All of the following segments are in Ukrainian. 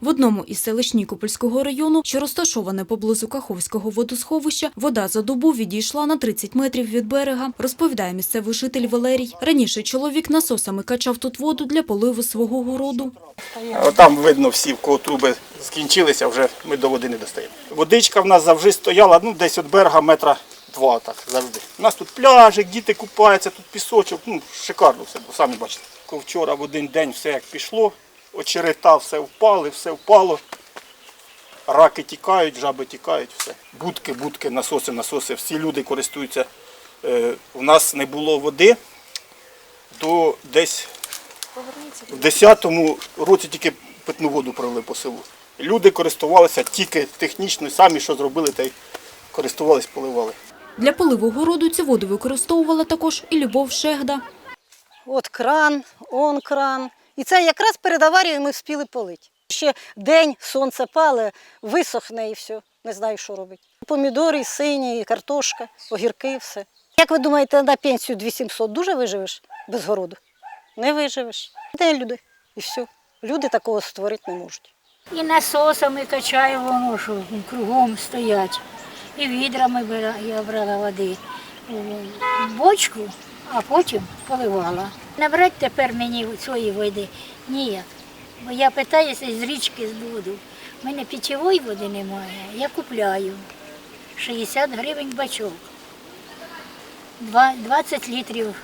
В одному із селищ Нікопольського району, що розташоване поблизу Каховського водосховища, вода за добу відійшла на 30 метрів від берега, розповідає місцевий житель Валерій. Раніше чоловік насосами качав тут воду для поливу свого городу. Там видно всі, в кого труби скінчилися, вже ми до води не достаємо. Водичка в нас завжди стояла ну, десь від берега метра два, так завжди. У нас тут пляжик, діти купаються, тут пісочок, ну шикарно все, самі бачите. Вчора в один день все як пішло, очерета все впали, все впало. Раки тікають, жаби тікають, все. Будки, будки, насоси, насоси. Всі люди користуються. Е, у нас не було води до десь в 10-му році тільки питну воду провели по селу. Люди користувалися тільки технічно, самі що зробили, та й користувались, поливали. Для поливу городу цю воду використовувала також і Любов Шегда. От кран, он кран. І це якраз перед аварією ми вспіли полити. Ще день сонце пале, висохне і все. Не знаю, що робити. Помідори сині, картошка, огірки, все. Як ви думаєте, на пенсію 2700 дуже виживеш без городу? Не виживеш. Де люди? І все. Люди такого створити не можуть. І насосами качаю, воно що кругом стоять. І відрами я брала води в бочку, а потім поливала. Набрати тепер мені цієї води ніяк. Бо я питаюся з річки з воду. У мене пічової води немає, я купляю 60 гривень бачок. 20 літрів.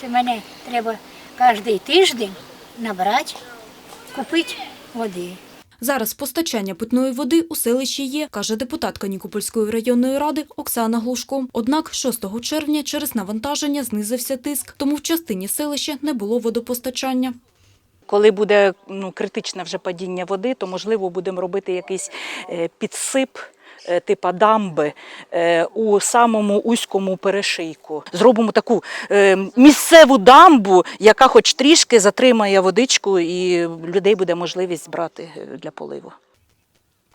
Це мене треба кожен тиждень набрати, купити води. Зараз постачання питної води у селищі є, каже депутатка Нікопольської районної ради Оксана Глушко. Однак 6 червня через навантаження знизився тиск, тому в частині селища не було водопостачання. Коли буде ну, критичне вже падіння води, то можливо будемо робити якийсь е, підсип. Е, Типа дамби е, у самому узькому перешийку. Зробимо таку е, місцеву дамбу, яка хоч трішки затримає водичку, і людей буде можливість брати для поливу.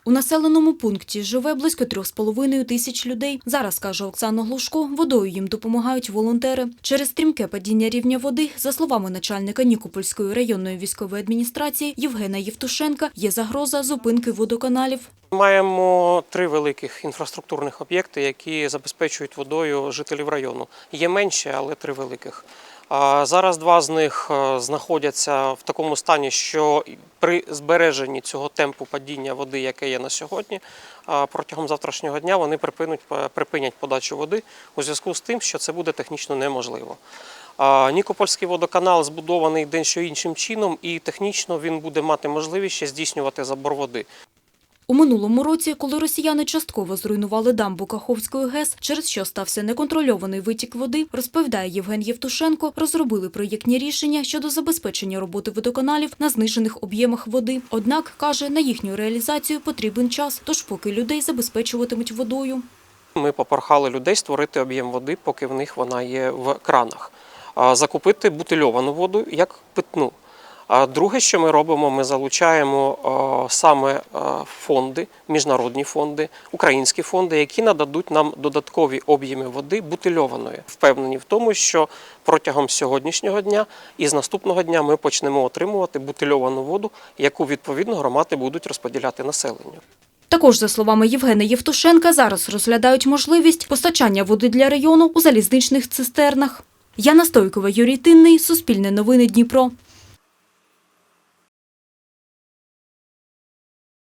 У населеному пункті живе близько 3,5 тисяч людей. Зараз, каже Оксана Глушко, водою їм допомагають волонтери. Через стрімке падіння рівня води, за словами начальника Нікопольської районної військової адміністрації Євгена Євтушенка, є загроза зупинки водоканалів. Маємо три великих інфраструктурних об'єкти, які забезпечують водою жителів району. Є менші, але три великих. Зараз два з них е, знаходяться в такому стані, що при збереженні цього темпу падіння води, яке є на сьогодні, протягом завтрашнього дня вони припинуть, припинять подачу води у зв'язку з тим, що це буде технічно неможливо. Нікопольський водоканал збудований дещо іншим чином, і технічно він буде мати можливість ще здійснювати забор води. У минулому році, коли росіяни частково зруйнували дамбу Каховської ГЕС, через що стався неконтрольований витік води, розповідає Євген Євтушенко, розробили проєктні рішення щодо забезпечення роботи водоканалів на знижених об'ємах води. Однак, каже, на їхню реалізацію потрібен час, тож поки людей забезпечуватимуть водою. Ми попрохали людей створити об'єм води, поки в них вона є в кранах. Закупити бутильовану воду як питну. А друге, що ми робимо, ми залучаємо саме фонди, міжнародні фонди, українські фонди, які нададуть нам додаткові об'єми води бутильованої. Впевнені в тому, що протягом сьогоднішнього дня і з наступного дня ми почнемо отримувати бутильовану воду, яку відповідно громади будуть розподіляти населенню. Також, за словами Євгена Євтушенка, зараз розглядають можливість постачання води для району у залізничних цистернах. Яна Стойкова, Юрій Тинний, Суспільне новини Дніпро.